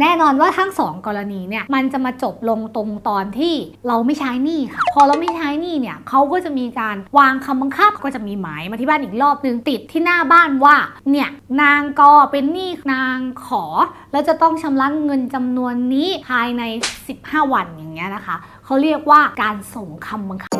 แน่นอนว่าทั้งสองกรณีเนี่ยมันจะมาจบลงตรงตอนที่เราไม่ใช้หนี้ค่ะ พอเราไม่ใช้หนี้เนี่ยเขาก็จะมีการวางคำบังคับก็จะมีหมายมาที่บ้านอีกรอบนึงติดที่หน้าบ้านว่าเนี่ยนางกอเป็นหนี้นางขอ แล้วจะต้องชำระเงินจำนวนนี้ภายใน 15 วันอย่างเงี้ยนะคะเขาเรียกว่าการส่งคำบังคับ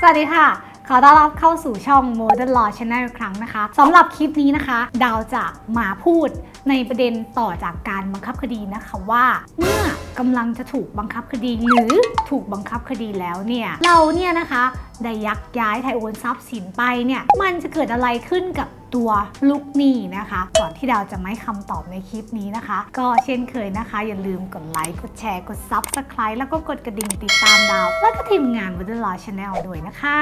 สวัสดีค่ะ ขอต้อนรับเข้าสู่ช่อง Modern Law Channel อีกครั้งนะคะสำหรับคลิปนี้นะคะ ดาวจะมาพูดในประเด็นต่อจากการบังคับคดีนะคะว่า เมื่อกำลังจะถูกบังคับคดีหรือถูกบังคับคดีแล้วเนี่ย เราเนี่ยนะคะได้ยักย้ายไทยโอนทรัพย์สินไปเนี่ย มันจะเกิดอะไรขึ้นกับตัวลูกหนี้นะคะ ก่อนที่ดาวจะไม่คำตอบในคลิปนี้นะคะ ก็เช่นเคยนะคะ อย่าลืมกดไลค์กดแชร์กด Subscribe แล้วก็กดกระดิ่งติดตามดาว แล้วก็ทีมงาน w o r d e r Law Channel ด้วยนะคะ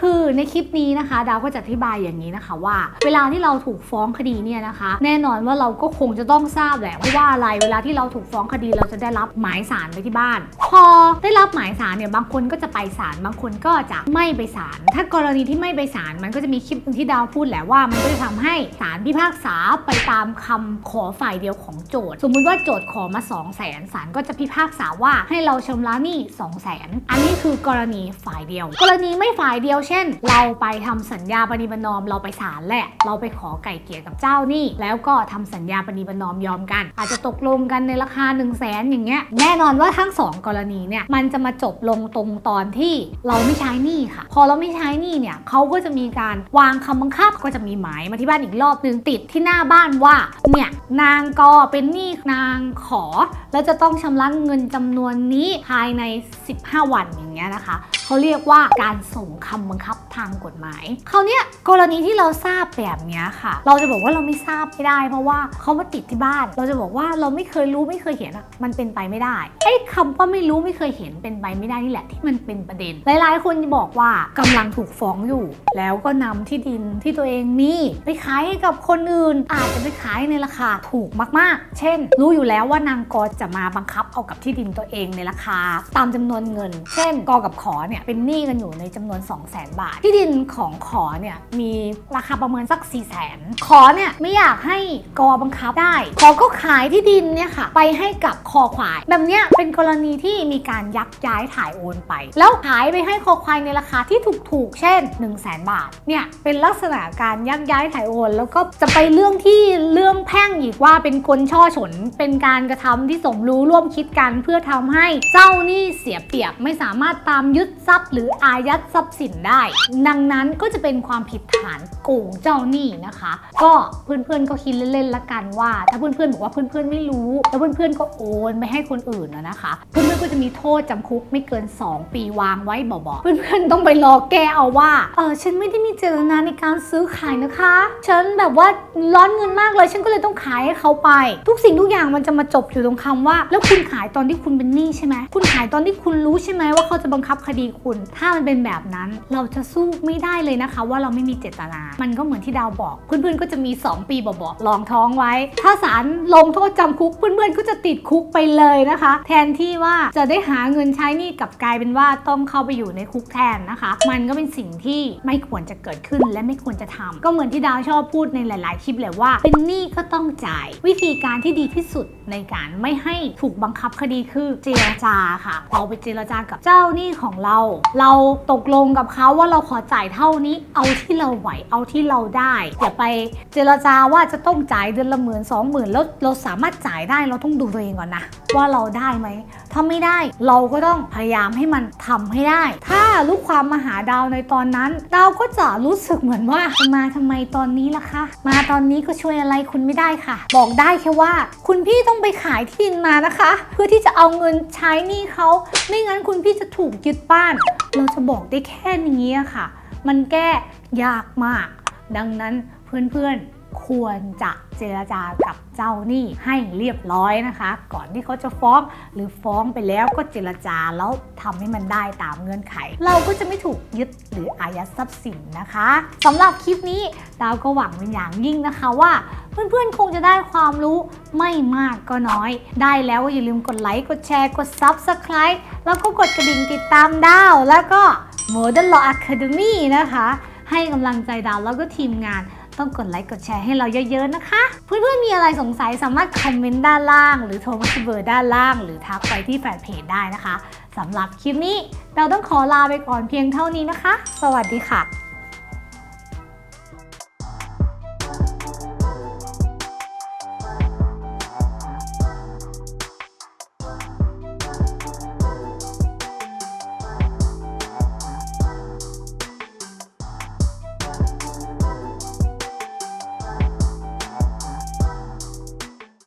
คือในคลิปนี้นะคะ ดาวก็จะอธิบายอย่างนี้นะคะว่า เวลาที่เราถูกฟ้องคดีเนี่ยนะคะ แน่นอนว่าเราก็คงจะต้องทราบแหละว่าอะไรเวลาที่เราถูกฟ้องคดีเราจะได้รับหมายสารไปที่บ้าน พอได้รับหมายสารเนี่ยบางคนก็จะไปศาลบางคนก็จะไม่ไปศาลถ้ากรณีที่ไม่ไปศาลมันก็จะมีคลิปที่ดาวพูดแหละว่า มันก็จะทำให้ศาลพิพากษาไปตามคำขอฝ่ายเดียวของโจทย์สมมุติว่าโจทย์ขอมา2 0 0แสนศาลก็จะพิพากษาว่าให้เราชำระหนี้2 0 0แสนอันนี้คือกรณีฝ่ายเดียว กรณีไม่ฝ่ายเดียวเช่น เราไปทำสัญญาปณิประนอมเราไปศาลแหละ เราไปขอไก่เกี่ยกับเจ้านี้แล้วก็ทำสัญญาปณิประนอมยอมกัน อาจจะตกลงกันในราคา 1 0 0 0 0แสนอย่างเงี้ยแน่นอนว่าทั้งสองกรณีเนี่ยมันจะมาจบลงตรงตอนที่เราไม่ใช้หนี้ค่ะ พอเราไม่ใช้หนี้เนี่ยเขาก็จะมีการวางคำบังคับก็จะมีหมายมาที่บ้านอีกรอบนึงติดที่หน้าบ้านว่าเนี่ยนางกอเป็นหนี้นางขอ แล้วจะต้องชำระเงินจำนวนนี้ภายใน 15 วันอย่างเงี้ยนะคะเขาเรียกว่าการส่งคำบังคับทางกฎหมายคราวนี้กรณีที่เราทราบแบบนี้ค่ะ เราจะบอกว่าเราไม่ทราบไม่ได้ เพราะว่าเขามาติดที่บ้าน เราจะบอกว่าเราไม่เคยรู้ไม่เคยเห็นอะมันเป็นไปไม่ได้ไอ้คำว่าไม่รู้ไม่เคยเห็นเป็นไปไม่ได้นี่แหละที่มันเป็นประเด็น หลายๆ คนบอกว่ากำลังถูกฟ้องอยู่ แล้วก็นำที่ดินที่ตัวเองมีไปขายให้กับคนอื่น อาจจะไปขายในราคาถูกมากๆ เช่น รู้อยู่แล้วว่านางกอจะมาบังคับเอากับที่ดินตัวเองในราคา ตามจำนวนเงิน เช่นกอกับขอเนี่ยเป็นหนี้กันอยู่ในจำนวน 2 0 0 0 0 0บาท ที่ดินของขอเนี่ยมีราคาประเมินสัก 4 0 0 0 0 0ขอเนี่ยไม่อยากให้กอบังคับได้ ขอก็ขายที่ดินเนี่ยค่ะ ไปให้กับคอควาย แบบเนี้ยเป็นกรณีที่มีการยักย้ายถ่ายโอนไป แล้วขายไปให้คอควายในราคาที่ถูกๆ เช่น 1 0 0 0 0แบาทเนี่ยเป็นลักษณะการยักย้ายถ่ายโอน แล้วก็จะไปเรื่องที่เรื่องแพ่งอีกว่าเป็นคนช่อฉนเป็นการกระทำที่สมรู้ร่วมคิดกันเพื่อทำให้เจ้าหนี้เสียเปรียบไม่สามารถตามยึดทรัพย์ หรืออายัดทรัพย์สินได้ดังนั้นก็จะเป็นความผิดฐานโกงเจ้าหนี้นะคะ ก็เพื่อนๆก็คิดเล่นๆละกันว่า ถ้าเพื่อนๆบอกว่าเพื่อนๆไม่รู้ แล้วเพื่อนๆก็โอนไปให้คนอื่นนะนะคะ เพื่อนๆก็จะมีโทษจำคุกไม่เกิน 2 ปีวางไว้บอกๆเพื่อนๆต้องไปรอแก้เอาว่าเออฉันไม่ได้มีเจตนาในการซื้อขายนะคะ ฉันแบบว่าร้อนเงินมากเลยฉันก็เลยต้องขายให้เขาไป ทุกสิ่งทุกอย่างมันจะมาจบอยู่ตรงคำว่า แล้วคุณขายตอนที่คุณเป็นหนี้ใช่ไหมคุณขายตอนที่คุณรู้ใช่ไหมว่าเขาจะบังคับคดีคุณ ถ้ามันเป็นแบบนั้นเราจะสู้ไม่ได้เลยนะคะ ว่าเราไม่มีเจตนา มันก็เหมือนที่ดาวบอก เพื่อนๆก็จะมี 2 ปีบอกๆลองท้องไว้ ถ้าศาลลงโทษจำคุกเพื่อนๆก็จะติดคุกไปเลยนะคะ แทนที่ว่าจะได้หาเงินใช้นี้กลับกลายเป็นว่าต้องเข้าไปอยู่ในคุกแทนนะคะ มันก็เป็นสิ่งที่ไม่ควรจะเกิดขึ้นและไม่ควรจะทำก็เหมือนที่ดาวชอบพูดในหลาย ๆ คลิปเลยว่า เป็นหนี้ก็ต้องจ่าย วิธีการที่ดีที่สุด ในการไม่ให้ถูกบังคับคดีคือเจรจาค่ะ เราไปเจรจากับเจ้าหนี้ของเรา เราตกลงกับเขาว่าเราขอจ่ายเท่านี้ เอาที่เราไหว เอาที่เราได้อย่าไปเจรจาว่าจะต้องจ่ายเดือนละหมื่นสองหมื่นแล้วเราสามารถจ่ายได้เราต้องดูตัวเองก่อนนะว่าเราได้ไหมถ้าไม่ได้เราก็ต้องพยายามให้มันทำให้ได้ถ้า ลูกความมาหาดาวในตอนนั้น ดาวก็จะรู้สึกเหมือนว่ามาทำไมตอนนี้ล่ะคะ มาตอนนี้ก็ช่วยอะไรคุณไม่ได้ค่ะ บอกได้แค่ว่า คุณพี่ต้องไปขายที่ดินมานะคะ เพื่อที่จะเอาเงินใช้หนี้เขาไม่งั้นคุณพี่จะถูกยึดบ้าน เราจะบอกได้แค่นี้อะค่ะ มันแก้ยากมาก ดังนั้นเพื่อนๆ ควรจะเจรจากับเจ้าหนี้ให้เรียบร้อยนะคะ ก่อนที่เขาจะฟ้องหรือฟ้องไปแล้วก็เจรจาแล้วทำให้มันได้ตามเงื่อนไข เราก็จะไม่ถูกยึดหรืออายัดทรัพย์สินนะคะสำหรับคลิปนี้ดาวก็หวังเป็นอย่างยิ่งนะคะว่าเพื่อนๆคงจะได้ความรู้ไม่มากก็น้อย ได้แล้วอย่าลืมกดไลค์กดแชร์กด Subscribe แล้วก็กดกระดิ่งติดตามดาว แล้วก็ Modern Law Academy นะคะ ให้กำลังใจดาวแล้วก็ทีมงาน ต้องกดไลค์กดแชร์ให้เราเยอะๆนะคะ เพื่อนๆมีอะไรสงสัยสามารถคอมเมนต์ด้านล่าง หรือโทรมาที่เบอร์ด้านล่าง หรือทักไปที่แฟนเพจได้นะคะสำหรับคลิปนี้เราต้องขอลาไปก่อนเพียงเท่านี้นะคะ สวัสดีค่ะ